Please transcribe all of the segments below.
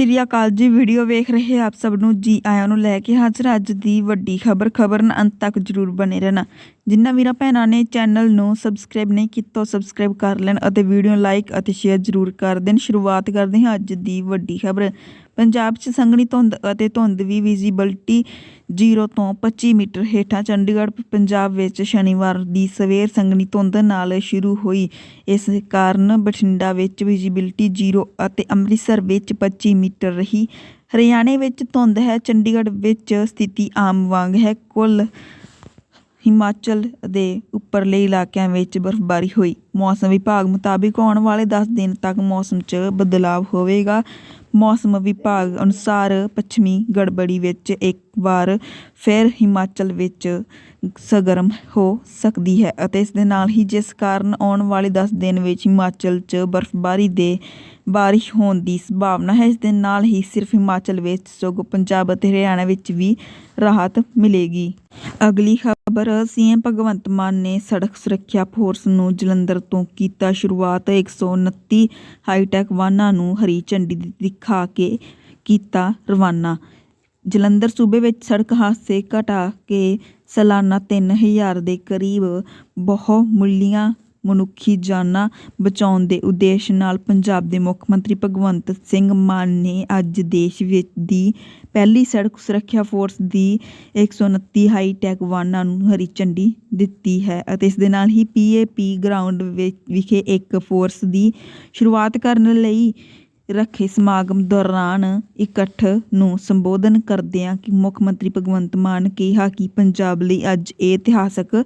ਸ਼੍ਰੀ ਅਕਾਲ ਜੀ ਵੀਡੀਓ ਵੇਖ ਰਹੇ ਆਪ ਸਭ ਨੂੰ ਜੀ ਆਇਆਂ ਨੂੰ ਲੈ ਕੇ ਹਾਜ਼ਰ ਅੱਜ ਦੀ ਵੱਡੀ ਖਬਰ ਖਬਰ ਨੂੰ ਅੰਤ ਤੱਕ ਜਰੂਰ ਬਣੇ ਰਹਿਣਾ। ਜਿੰਨਾ ਵੀਰਾਂ ਭੈਣਾਂ ਨੇ ਚੈਨਲ ਨੂੰ ਸਬਸਕ੍ਰਾਈਬ ਨਹੀਂ ਕੀਤਾ ਸਬਸਕ੍ਰਾਈਬ ਕਰ ਲੈਣ ਅਤੇ ਵੀਡੀਓ ਲਾਈਕ ਅਤੇ ਸ਼ੇਅਰ ਜਰੂਰ ਕਰ ਦੇਣ। ਸ਼ੁਰੂਆਤ ਕਰਦੇ ਹਾਂ ਅੱਜ ਦੀ ਵੱਡੀ ਖਬਰ। ਪੰਜਾਬ 'ਚ ਸੰਘਣੀ ਧੁੰਦ ਅਤੇ ਧੁੰਦ ਵੀ ਵਿਜ਼ਿਬਿਲਟੀ 0 ਤੋਂ 25 ਮੀਟਰ ਹੇਠਾਂ ਚੰਡੀਗੜ੍ਹ, ਪੰਜਾਬ ਵਿੱਚ ਸ਼ਨੀਵਾਰ ਦੀ ਸਵੇਰ ਸੰਘਣੀ ਧੁੰਦ ਨਾਲ ਸ਼ੁਰੂ ਹੋਈ। ਇਸ ਕਾਰਨ ਬਠਿੰਡਾ ਵਿੱਚ ਵਿਜ਼ਿਬਿਲਟੀ 0 ਅਤੇ ਅੰਮ੍ਰਿਤਸਰ ਵਿੱਚ 25 ਮੀਟਰ ਰਹੀ। ਹਰਿਆਣੇ ਵਿੱਚ ਧੁੰਦ ਹੈ, ਚੰਡੀਗੜ੍ਹ ਵਿੱਚ ਸਥਿਤੀ ਆਮ ਵਾਂਗ ਹੈ। ਕੁੱਲ ਹਿਮਾਚਲ ਦੇ ਉੱਪਰਲੇ ਇਲਾਕਿਆਂ ਵਿੱਚ ਬਰਫ਼ਬਾਰੀ ਹੋਈ। ਮੌਸਮ ਵਿਭਾਗ ਮੁਤਾਬਿਕ ਆਉਣ ਵਾਲੇ 10 ਦਿਨ ਤੱਕ ਮੌਸਮ 'ਚ ਬਦਲਾਵ ਹੋਵੇਗਾ। ਮੌਸਮ ਵਿਭਾਗ ਅਨੁਸਾਰ ਪੱਛਮੀ ਗੜਬੜੀ ਵਿੱਚ ਇੱਕ ਵਾਰ ਫਿਰ ਹਿਮਾਚਲ ਵਿੱਚ ਸਰਗਰਮ ਹੋ ਸਕਦੀ ਹੈ ਅਤੇ ਇਸ ਦੇ ਨਾਲ ਹੀ ਜਿਸ ਕਾਰਨ ਆਉਣ ਵਾਲੇ 10 ਦਿਨ ਵਿੱਚ ਹਿਮਾਚਲ 'ਚ ਬਰਫ਼ਬਾਰੀ ਦੇ ਬਾਰਿਸ਼ ਹੋਣ ਦੀ ਸੰਭਾਵਨਾ ਹੈ, ਇਸ ਦੇ ਨਾਲ ਹੀ ਸਿਰਫ ਹਿਮਾਚਲ ਵਿੱਚ ਸਗੋਂ ਪੰਜਾਬ ਅਤੇ ਹਰਿਆਣਾ ਵਿੱਚ ਵੀ ਰਾਹਤ ਮਿਲੇਗੀ। ਅਗਲੀ ਖਬਰ, ਸੀਐਮ ਭਗਵੰਤ ਮਾਨ ਨੇ ਸੜਕ ਸੁਰੱਖਿਆ ਫੋਰਸ ਨੂੰ ਜਲੰਧਰ ਤੋਂ ਕੀਤਾ ਸ਼ੁਰੂਆਤ 129 ਹਾਈਟੈਕ ਵਾਹਨਾਂ ਨੂੰ ਹਰੀ ਝੰਡੀ ਦਿਖਾ ਕੇ ਕੀਤਾ ਰਵਾਨਾ। ਜਲੰਧਰ ਸੂਬੇ ਵਿੱਚ ਸੜਕ ਹਾਦਸੇ ਘਟਾ ਕੇ ਸਾਲਾਨਾ 3000 ਦੇ ਕਰੀਬ ਬਹੁਮੁੱਲੀਆਂ ਮਨੁੱਖੀ ਜਾਨਾਂ ਬਚਾਉਣ ਦੇ ਉਦੇਸ਼ ਨਾਲ ਪੰਜਾਬ ਦੇ ਮੁੱਖ ਮੰਤਰੀ ਭਗਵੰਤ ਸਿੰਘ ਮਾਨ ਨੇ ਅੱਜ ਦੇਸ਼ ਵਿੱਚ ਦੀ ਪਹਿਲੀ ਸੜਕ ਸੁਰੱਖਿਆ ਫੋਰਸ ਦੀ 129 ਹਾਈਟੈਕ ਵਾਹਨਾਂ ਨੂੰ ਹਰੀ ਝੰਡੀ ਦਿੱਤੀ ਹੈ ਅਤੇ ਇਸ ਦੇ ਨਾਲ ਹੀ ਪੀਏਪੀ ਗਰਾਊਂਡ ਵਿਖੇ ਇੱਕ ਫੋਰਸ ਦੀ ਸ਼ੁਰੂਆਤ ਕਰਨ ਲਈ ਰੱਖੇ ਸਮਾਗਮ ਦੌਰਾਨ ਇਕੱਠ ਨੂੰ ਸੰਬੋਧਨ ਕਰਦਿਆਂ ਕਿ ਮੁੱਖ ਮੰਤਰੀ ਭਗਵੰਤ ਮਾਨ ਕਿਹਾ ਕਿ ਪੰਜਾਬ ਲਈ ਅੱਜ ਇਹ ਇਤਿਹਾਸਕ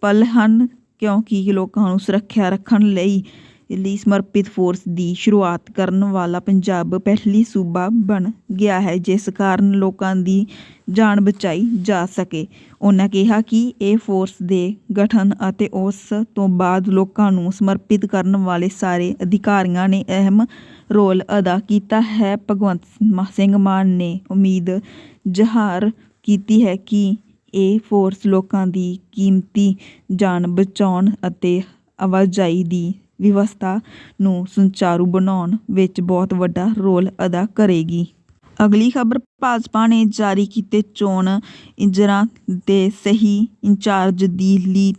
ਪਲ ਹਨ। ਕਿਉਂਕਿ ਲੋਕਾਂ ਨੂੰ ਸੁਰੱਖਿਆ ਰੱਖਣ ਲਈ ਲਈ ਸਮਰਪਿਤ ਫੋਰਸ ਦੀ ਸ਼ੁਰੂਆਤ ਕਰਨ ਵਾਲਾ ਪੰਜਾਬ ਪਹਿਲੀ ਸੂਬਾ ਬਣ ਗਿਆ ਹੈ, ਜਿਸ ਕਾਰਨ ਲੋਕਾਂ ਦੀ ਜਾਨ ਬਚਾਈ ਜਾ ਸਕੇ। ਉਹਨਾਂ ਕਿਹਾ ਕਿ ਇਹ ਫੋਰਸ ਦੇ ਗਠਨ ਅਤੇ ਉਸ ਤੋਂ ਬਾਅਦ ਲੋਕਾਂ ਨੂੰ ਸਮਰਪਿਤ ਕਰਨ ਵਾਲੇ ਸਾਰੇ ਅਧਿਕਾਰੀਆਂ ਨੇ ਅਹਿਮ ਰੋਲ ਅਦਾ ਕੀਤਾ ਹੈ। ਭਗਵੰਤ ਸਿੰਘ ਮਾਨ ਨੇ ਉਮੀਦ ਜ਼ਾਹਰ ਕੀਤੀ ਹੈ ਕਿ ਇਹ ਫੋਰਸ ਲੋਕਾਂ ਦੀ ਕੀਮਤੀ ਜਾਨ ਬਚਾਉਣ ਅਤੇ ਆਵਾਜਾਈ ਦੀ ਵਿਵਸਥਾ ਨੂੰ ਸੁਚਾਰੂ ਬਣਾਉਣ ਵਿੱਚ ਬਹੁਤ ਵੱਡਾ ਰੋਲ ਅਦਾ ਕਰੇਗੀ। ਅਗਲੀ ਖਬਰ, ਭਾਜਪਾ ਨੇ ਜਾਰੀ ਕੀਤੇ ਚੋਣ ਇੰਜਰਾਂ ਦੇ ਸਹੀ ਇੰਚਾਰਜ ਦੀ ਲੀ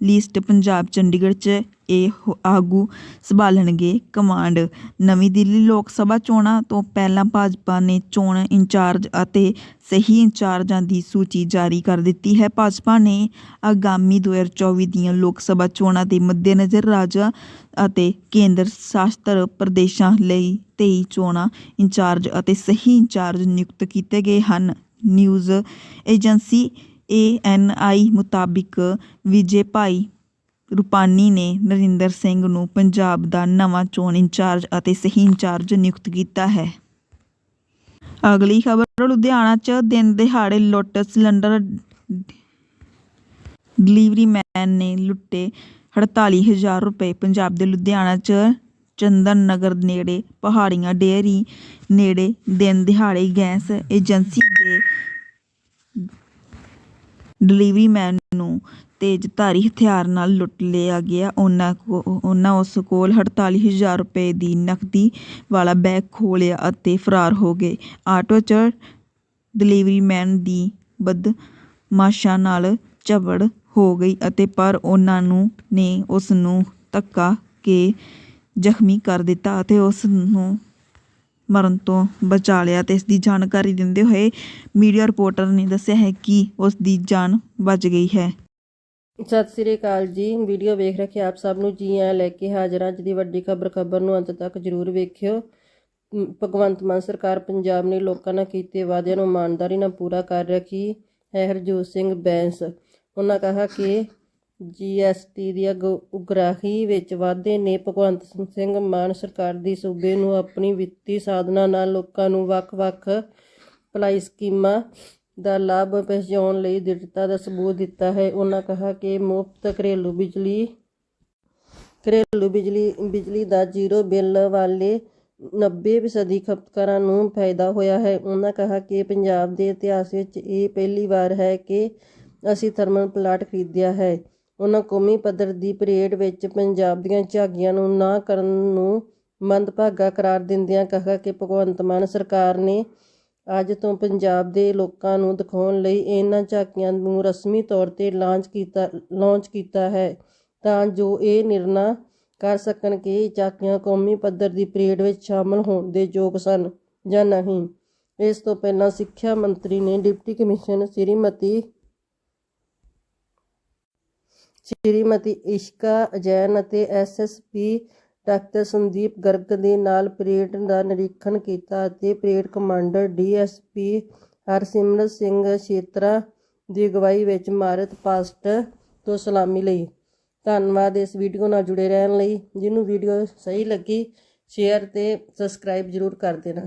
ਲਿਸਟ ਪੰਜਾਬ ਚੰਡੀਗੜ੍ਹ 'ਚ ਇਹ ਆਗੂ ਸੰਭਾਲਣਗੇ ਕਮਾਂਡ। ਨਵੀਂ ਦਿੱਲੀ ਲੋਕ ਸਭਾ ਚੋਣਾਂ ਤੋਂ ਪਹਿਲਾਂ ਭਾਜਪਾ ਨੇ ਚੋਣ ਇੰਚਾਰਜ ਅਤੇ ਸਹੀ ਇੰਚਾਰਜਾਂ ਦੀ ਸੂਚੀ ਜਾਰੀ ਕਰ ਦਿੱਤੀ ਹੈ। ਭਾਜਪਾ ਨੇ ਆਗਾਮੀ 2024 ਦੀਆਂ ਲੋਕ ਸਭਾ ਚੋਣਾਂ ਦੇ ਮੱਦੇਨਜ਼ਰ ਰਾਜਾਂ ਅਤੇ ਕੇਂਦਰ ਸ਼ਾਸਤ ਪ੍ਰਦੇਸ਼ਾਂ ਲਈ 23 ਚੋਣਾਂ ਇੰਚਾਰਜ ਅਤੇ ਸਹੀ ਇੰਚਾਰਜ ਨਿਯੁਕਤ ਕੀਤੇ ਗਏ ਹਨ। ਨਿਊਜ਼ ਏਜੰਸੀ ਏਐਨਆਈ ਮੁਤਾਬਿਕ ਵਿਜੇ ਰੂਪਾਨੀ ਨੇ ਨਰਿੰਦਰ ਸਿੰਘ ਨੂੰ ਪੰਜਾਬ ਦਾ ਨਵਾਂ ਚੋਣ ਇੰਚਾਰਜ ਅਤੇ ਸਹੀ ਇੰਚਾਰਜ ਨਿਯੁਕਤ ਕੀਤਾ ਹੈ। ਅਗਲੀ ਖਬਰ, ਲੁਧਿਆਣਾ 'ਚ ਦਿਨ ਦਿਹਾੜੇ ਲੁੱਟ ਸਿਲੰਡਰ ਡਿਲੀਵਰੀ ਮੈਨ ਨੇ ਲੁੱਟੇ 48000 ਰੁਪਏ। ਪੰਜਾਬ ਦੇ ਲੁਧਿਆਣਾ 'ਚ ਚੰਦਨ ਨਗਰ ਨੇੜੇ ਪਹਾੜੀਆਂ ਡੇਅਰੀ ਨੇੜੇ ਦਿਨ ਦਿਹਾੜੇ ਗੈਸ ਏਜੰਸੀ ਦੇ ਡਿਲੀਵਰੀ ਮੈਨ ਨੂੰ ਤੇਜ਼ਧਾਰੀ ਹਥਿਆਰ ਨਾਲ ਲੁੱਟ ਲਿਆ ਗਿਆ। ਉਹਨਾਂ ਕੋ, ਉਹਨਾਂ ਉਸ ਕੋਲ 48000 ਰੁਪਏ ਦੀ ਨਕਦੀ ਵਾਲਾ ਬੈਗ ਖੋਲਿਆ ਅਤੇ ਫਰਾਰ ਹੋ ਗਏ। ਆਟੋ 'ਚ ਡਿਲੀਵਰੀ ਮੈਨ ਦੀ ਬਦਮਾਸ਼ਾਂ ਨਾਲ ਝਗੜ ਹੋ ਗਈ ਅਤੇ ਪਰ ਉਹਨਾਂ ਨੂੰ, ਨੇ ਉਸ ਨੂੰ ਧੱਕਾ ਕੇ ਜ਼ਖਮੀ ਕਰ ਦਿੱਤਾ ਅਤੇ ਉਸ ਨੂੰ ਮਰਨ ਤੋਂ ਬਚਾ ਲਿਆ ਅਤੇ ਇਸ ਦੀ ਜਾਣਕਾਰੀ ਦਿੰਦੇ ਹੋਏ ਮੀਡੀਆ ਰਿਪੋਰਟਰ ਨੇ ਦੱਸਿਆ ਹੈ ਕਿ ਉਸ ਦੀ ਜਾਨ ਬਚ ਗਈ ਹੈ। ਸਤਿ ਸ੍ਰੀ ਅਕਾਲ ਜੀ। ਵੀਡੀਓ ਵੇਖ ਰੱਖੇ ਆਪ ਸਭ ਨੂੰ ਜੀ ਆਇਆਂ ਲੈ ਕੇ ਹਾਜ਼ਰ ਹਾਂ। ਅੱਜ ਦੀ ਵੱਡੀ ਖਬਰ ਖਬਰ ਨੂੰ ਅੰਤ ਤੱਕ ਜਰੂਰ ਵੇਖਿਓ। ਭਗਵੰਤ ਮਾਨ ਸਰਕਾਰ ਪੰਜਾਬ ਨੇ ਲੋਕਾਂ ਨਾਲ ਕੀਤੇ ਵਾਅਦਿਆਂ ਨੂੰ ਇਮਾਨਦਾਰੀ ਨਾਲ ਪੂਰਾ ਕਰ ਰੱਖੀ ਹੈ। ਹਰਜੋਤ ਸਿੰਘ ਬੈਂਸ, ਉਹਨਾਂ ਕਹਾ ਕਿ ਜੀਐਸਟੀ ਦੀ ਅਗ- ਉਗਰਾਹੀ ਵਿੱਚ ਵਾਧੇ ਨੇ। ਭਗਵੰਤ ਸਿੰਘ ਮਾਨ ਸਰਕਾਰ ਦੀ ਸੂਬੇ ਨੂੰ ਆਪਣੀ ਵਿੱਤੀ ਸਾਧਨਾ ਨਾਲ ਲੋਕਾਂ ਨੂੰ ਵੱਖ-ਵੱਖ ਭਲਾਈ ਸਕੀਮਾਂ ਦਾ ਲਾਭ ਪਹੁੰਚਾਉਣ ਲਈ ਦ੍ਰਿੜਤਾ ਦਾ ਸਬੂਤ ਦਿੱਤਾ ਹੈ। ਉਹਨਾਂ ਕਹਾ ਕਿ ਮੁਫਤ ਘਰੇਲੂ ਬਿਜਲੀ ਘਰੇਲੂ ਬਿਜਲੀ ਬਿਜਲੀ ਦਾ ਜ਼ੀਰੋ ਬਿੱਲ ਵਾਲੇ 90% ਖਪਤਕਾਰਾਂ ਨੂੰ ਫਾਇਦਾ ਹੋਇਆ ਹੈ। ਉਹਨਾਂ ਕਹਾ ਕਿ ਪੰਜਾਬ ਦੇ ਇਤਿਹਾਸ ਵਿੱਚ ਇਹ ਪਹਿਲੀ ਵਾਰ ਹੈ ਕਿ ਅਸੀਂ ਥਰਮਲ ਪਲਾਟ ਖਰੀਦਿਆ ਹੈ। ਉਹਨਾਂ ਕੌਮੀ ਪੱਧਰ ਦੀ ਪਰੇਡ ਵਿੱਚ ਪੰਜਾਬ ਦੀਆਂ ਝਾਕੀਆਂ ਨੂੰ ਨਾ ਕਰਨ ਨੂੰ ਮੰਦਭਾਗਾ ਕਰਾਰ ਦਿੰਦਿਆਂ ਕਿਹਾ ਕਿ ਭਗਵੰਤ ਮਾਨ ਸਰਕਾਰ ਨੇ ਅੱਜ ਤੋਂ ਪੰਜਾਬ ਦੇ ਲੋਕਾਂ ਨੂੰ ਦਿਖਾਉਣ ਲਈ ਇਹਨਾਂ ਝਾਕੀਆਂ ਨੂੰ ਰਸਮੀ ਤੌਰ ਤੇ ਲਾਂਚ ਕੀਤਾ ਲਾਂਚ ਕੀਤਾ ਹੈ ਤਾਂ ਜੋ ਇਹ ਨਿਰਣਾ ਕਰ ਸਕਣ ਕਿ ਇਹ ਝਾਕੀਆਂ ਕੌਮੀ ਪੱਧਰ ਦੀ ਪਰੇਡ ਵਿੱਚ ਸ਼ਾਮਲ ਹੋਣ ਦੇ ਯੋਗ ਸਨ ਜਾਂ ਨਹੀਂ। ਇਸ ਤੋਂ ਪਹਿਲਾਂ ਸਿੱਖਿਆ ਮੰਤਰੀ ਨੇ ਡਿਪਟੀ ਕਮਿਸ਼ਨਰ ਸ੍ਰੀਮਤੀ ਸ਼੍ਰੀਮਤੀ ਇਸ਼ਕਾ ਜੈਨ ਅਤੇ ਐਸਐਸਪੀ ਡਾਕਟਰ ਸੰਦੀਪ ਗਰਗ ਦੇ ਨਾਲ ਪਰੇਡ ਦਾ ਨਿਰੀਖਣ ਕੀਤਾ ਅਤੇ parade commander DSP Harsimrat Singh Chhetra ਦੀ ਅਗਵਾਈ ਵਿੱਚ ਮਾਰਤ ਪਾਸਟ ਤੋਂ ਸਲਾਮੀ ਲਈ। ਧੰਨਵਾਦ ਇਸ ਵੀਡੀਓ ਨਾਲ ਜੁੜੇ ਰਹਿਣ ਲਈ। ਜਿਹਨੂੰ ਵੀਡੀਓ ਸਹੀ ਲੱਗੀ, ਸ਼ੇਅਰ ਤੇ ਸਬਸਕ੍ਰਾਈਬ ਜ਼ਰੂਰ ਕਰ ਦੇਣਾ।